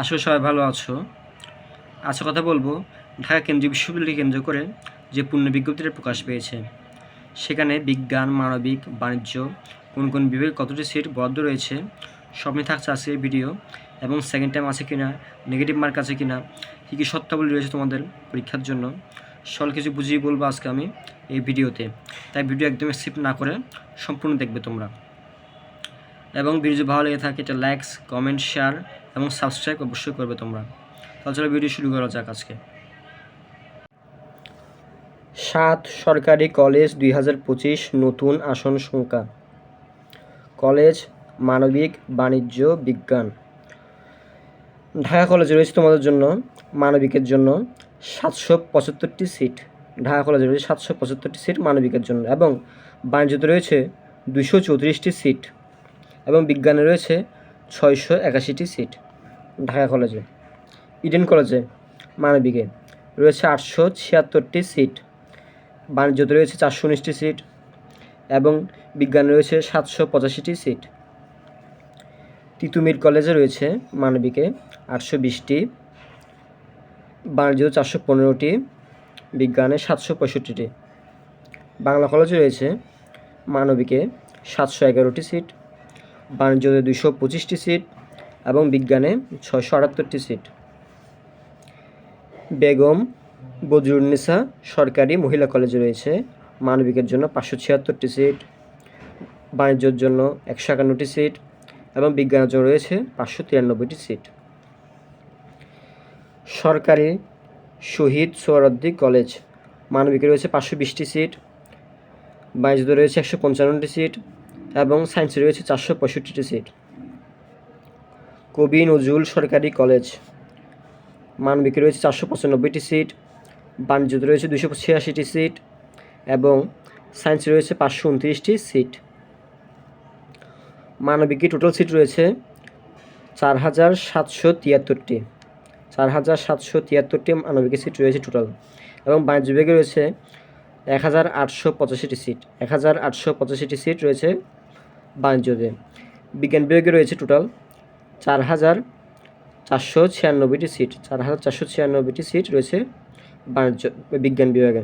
আসলে সবাই ভালো আছো। আজকে কথা বলব ঢাকা কেন্দ্রীয় বিশ্ববিদ্যালয় কেন্দ্র করে যে পূর্ণ বিজ্ঞপ্তিটা প্রকাশ পেয়েছে। সেখানে বিজ্ঞান, মানবিক, বাণিজ্য, কোন কোন বিভাগে কতটি সিট বরাদ্দ রয়েছে, সব নিয়ে থাকছে আজকের ভিডিও এবং সেকেন্ড টাইম আছে কিনা নেগেটিভ মার্ক আছে কিনা, কী কী সত্যাবলী রয়েছে তোমাদের পরীক্ষার জন্য সব কিছু বুঝিয়ে বলব আজকে আমি এই ভিডিওতে। তাই ভিডিও একদম স্কিপ না করে সম্পূর্ণ দেখবে তোমরা। এবং ভিডিও ভালো লেগে থাকে এটা লাইকস কমেন্ট শেয়ার এবং সাবস্ক্রাইব অবশ্যই করবে তোমরা। চলো ভিডিও শুরু করা যাক আজকে। সাত সরকারি কলেজ দুই হাজার পঁচিশ নতুন আসন সংখ্যা। কলেজ মানবিক বাণিজ্য বিজ্ঞান। ঢাকা কলেজে রয়েছে তোমাদের জন্য, মানবিকের জন্য সাতশো পঁচাত্তরটি সিট ঢাকা কলেজে রয়েছে সাতশো পঁচাত্তরটি সিট মানবিকের জন্য এবং বাণিজ্যতে রয়েছে দুশো চৌত্রিশটি সিট এবং বিজ্ঞানে রয়েছে ছয়শো একাশিটি সিট। ঢাকা কলেজে। ইডেন কলেজে মানবিকে। রয়েছে আটশো ছিয়াত্তরটি সিট। বাণিজ্যতে রয়েছে চারশো উনিশটি সিট এবং বিজ্ঞানে রয়েছে সাতশো পঁচাশিটি সিট। তিতুমির কলেজে রয়েছে মানবিকে আটশো বিশটি বাণিজ্য চারশো পনেরোটি, বিজ্ঞানে সাতশো পঁয়ষট্টিটি। বাংলা কলেজে রয়েছে মানবিকে সাতশো এগারোটি সিট। বাণিজ্যতে দুশো পঁচিশটি সিট এবং বিজ্ঞানে ছয়শো আটাত্তরটি সিট। বেগম বজরুন্নেসা সরকারি মহিলা কলেজে রয়েছে, মানবিকের জন্য পাঁচশো ছিয়াত্তরটি সিট, বাণিজ্যের জন্য একশো একান্নটি সিট এবং বিজ্ঞানের জন্য রয়েছে পাঁচশো তিরানব্বইটি সিট। সরকারি শহীদ সোহরাদ্দি কলেজ, মানবিকে রয়েছে পাঁচশো বিশটি সিট, বাণিজ্যতে রয়েছে একশো পঞ্চান্নটি সিট এবং সায়েন্সে রয়েছে চারশো পঁয়ষট্টিটি সিট। কবি নজরুল সরকারি কলেজ, মানবিকে রয়েছে চারশো পঁচানব্বইটি সিট, বাণিজ্যতে রয়েছে দুশো ছিয়াশিটি সিট এবং সায়েন্সে রয়েছে পাঁচশো উনত্রিশটি সিট। মানবিকে টোটাল সিট রয়েছে চার হাজার সাতশো তিয়াত্তরটি। চার হাজার সাতশো তিয়াত্তরটি মানবিকের সিট রয়েছে টোটাল এবং বাণিজ্য বিভাগে রয়েছে এক হাজার আটশো পঁচাশিটি সিট। এক হাজার আটশো পঁচাশিটি সিট রয়েছে বাণিজ্যতে বিজ্ঞান বিভাগে রয়েছে টোটাল চার হাজার চারশো ছিয়ানব্বইটি সিট চার হাজার চারশো ছিয়ানব্বইটি সিট রয়েছে বাণিজ্য, বিজ্ঞান বিভাগে।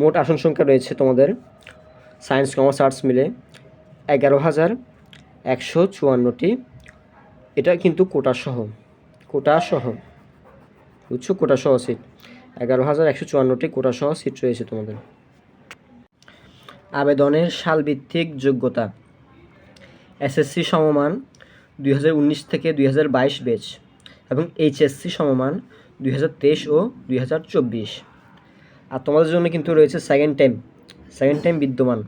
মোট আসন সংখ্যা রয়েছে তোমাদের সায়েন্স কমার্স আর্টস মিলে এগারো হাজার একশো চুয়ান্নটি। এটা কিন্তু কোটা সহ কোটা সহ, বুঝছ? কোটা সহ সিট এগারো হাজার একশো চুয়ান্নটি কোটা সহ সিট রয়েছে তোমাদের। আবেদনের সালভিত্তিক যোগ্যতা। এসএসসি সমমান দুই হাজার উনিশ থেকে দুই হাজার বাইশ বেচ এবং এইচএসসি সমমান দুই হাজার তেইশ ও দুই হাজার চব্বিশ। আর তোমাদের জন্য কিন্তু রয়েছে সেকেন্ড টাইম সেকেন্ড টাইম বিদ্যমান।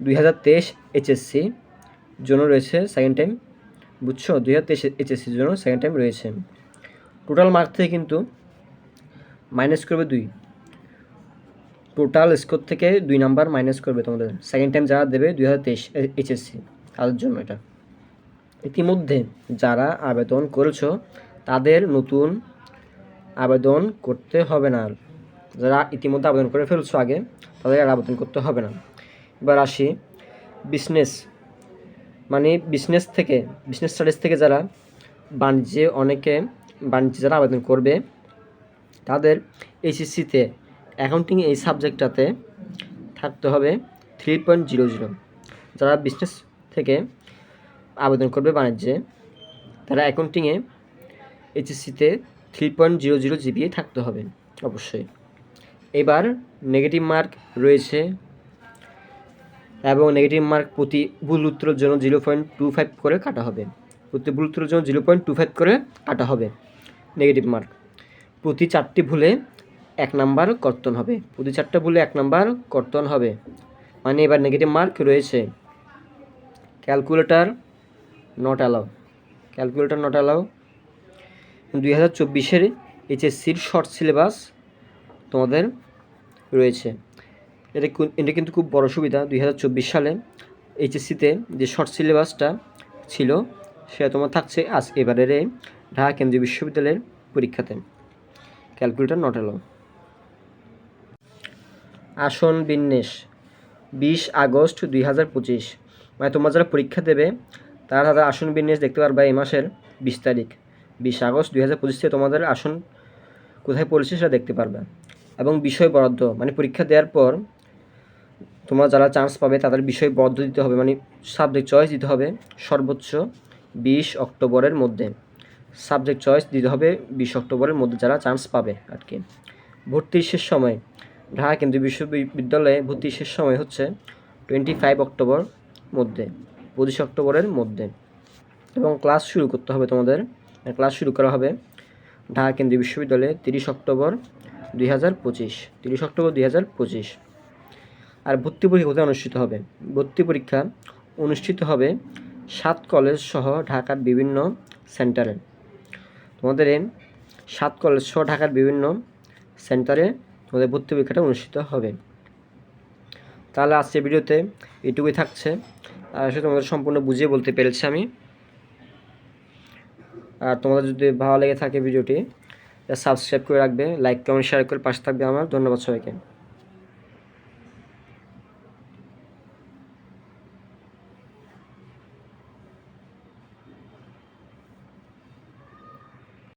দুই হাজার তেইশ এইচএসসি জন্য রয়েছে সেকেন্ড টাইম বুঝছ? দুই হাজার জন্য সেকেন্ড টাইম রয়েছে। টোটাল মার্ক থেকে কিন্তু মাইনাস করবে দুই। টোটাল স্কোর থেকে দুই নাম্বার মাইনাস করবে তোমাদের। সেকেন্ড টাইম যারা দেবে দুই হাজার তেইশ এইচএসসি তাদের জন্য এটা? ইতিমধ্যে যারা আবেদন করেছ, তাদের নতুন আবেদন করতে হবে না। যারা ইতিমধ্যে আবেদন করে ফেলছো আগে, তাদের আর আবেদন করতে হবে না। এবার আসি বিজনেস মানে বিজনেস থেকে বিজনেস স্টাডিজ থেকে যারা বাণিজ্যে অনেকে বাণিজ্যে যারা আবেদন করবে, তাদের এইচএসসিতে অ্যাকাউন্টিং এই সাবজেক্টটাতে থাকতে হবে থ্রি পয়েন্ট জিরো জিরো যারা বিজনেস থেকে আবেদন করবে বাণিজ্যে, তারা অ্যাকাউন্টিংয়ে এইচএসসিতে three point zero zero GPA থাকতে হবে, অবশ্যই। এবার নেগেটিভ মার্ক রয়েছে এবং নেগেটিভ মার্ক প্রতি ভুল উত্তরের জন্য জিরো পয়েন্ট টু ফাইভ করে কাটা হবে। প্রতি ভুল উত্তরের জন্য জিরো পয়েন্ট টু ফাইভ করে কাটা হবে নেগেটিভ মার্ক প্রতি চারটি ভুলে এক নাম্বার কর্তন হবে। প্রতি চারটা ভুলে এক নাম্বার কর্তন হবে। মানে এবার নেগেটিভ মার্ক রয়েছে। Calculator not allow calculator not allow দুই হাজার চব্বিশের এইচএসসির শর্ট সিলেবাস তোমাদের রয়েছে। এটা এটা কিন্তু খুব বড় সুবিধা। দুই হাজার চব্বিশ সালে এইচএসসিতে যে শর্ট সিলেবাসটা ছিল, সেটা তোমার থাকছে আজ এবারের ঢাকা কেন্দ্রীয় বিশ্ববিদ্যালয়ের পরীক্ষাতে। ক্যালকুলেটর নট এলো আসন বিন্যাস, বিশ আগস্ট দুই হাজার পঁচিশ। মানে তোমরা যারা পরীক্ষা দেবে, তারা তাদের আসন বিন্যাস দেখতে পারবে এই মাসের বিশ তারিখ। বিশ আগস্ট দুই হাজার পঁচিশ তোমাদের আসন কোথায় পড়েছে সেটা দেখতে পারবে। এবং বিষয় বরাদ্দ মানে পরীক্ষা দেওয়ার পর তোমরা যারা চান্স পাবে, তাদের বিষয় বরাদ্দ দিতে হবে মানে সাবজেক্ট চয়েস দিতে হবে সর্বোচ্চ বিশ অক্টোবরের মধ্যে। সাবজেক্ট চয়েস দিতে হবে বিশ অক্টোবরের মধ্যে যারা চান্স পাবে আর কি ভর্তির শেষ সময় ঢাকা কেন্দ্রীয় বিশ্ববিদ্যালয়ে ভর্তির শেষ সময় হচ্ছে টোয়েন্টি ফাইভ অক্টোবর মধ্যে, পঁচিশ অক্টোবরের মধ্যে। এবং ক্লাস শুরু করতে হবে তোমাদের। ক্লাস শুরু করা হবে ঢাকা কেন্দ্রীয় বিশ্ববিদ্যালয়ে তিরিশ অক্টোবর দুই হাজার পঁচিশ, তিরিশ অক্টোবর দুই হাজার পঁচিশ। আর ভর্তি পরীক্ষা কোথায় অনুষ্ঠিত হবে? ভর্তি পরীক্ষা অনুষ্ঠিত হবে সাত কলেজ সহ ঢাকার বিভিন্ন সেন্টারে। তোমাদের সাত কলেজ সহ ঢাকার বিভিন্ন সেন্টারে তোমাদের ভর্তি পরীক্ষাটা অনুষ্ঠিত হবে। তাহলে আজকে ভিডিওতে এটুকুই থাকছে। আর আসলে তোমাদের সম্পূর্ণ বুঝিয়ে বলতে পেরেছি আমি। আর তোমাদের যদি ভালো লেগে থাকে ভিডিওটি সাবস্ক্রাইব করে রাখবে লাইক কমেন্ট শেয়ার করে পাশে থাকবে আমার। ধন্যবাদ সবাইকে।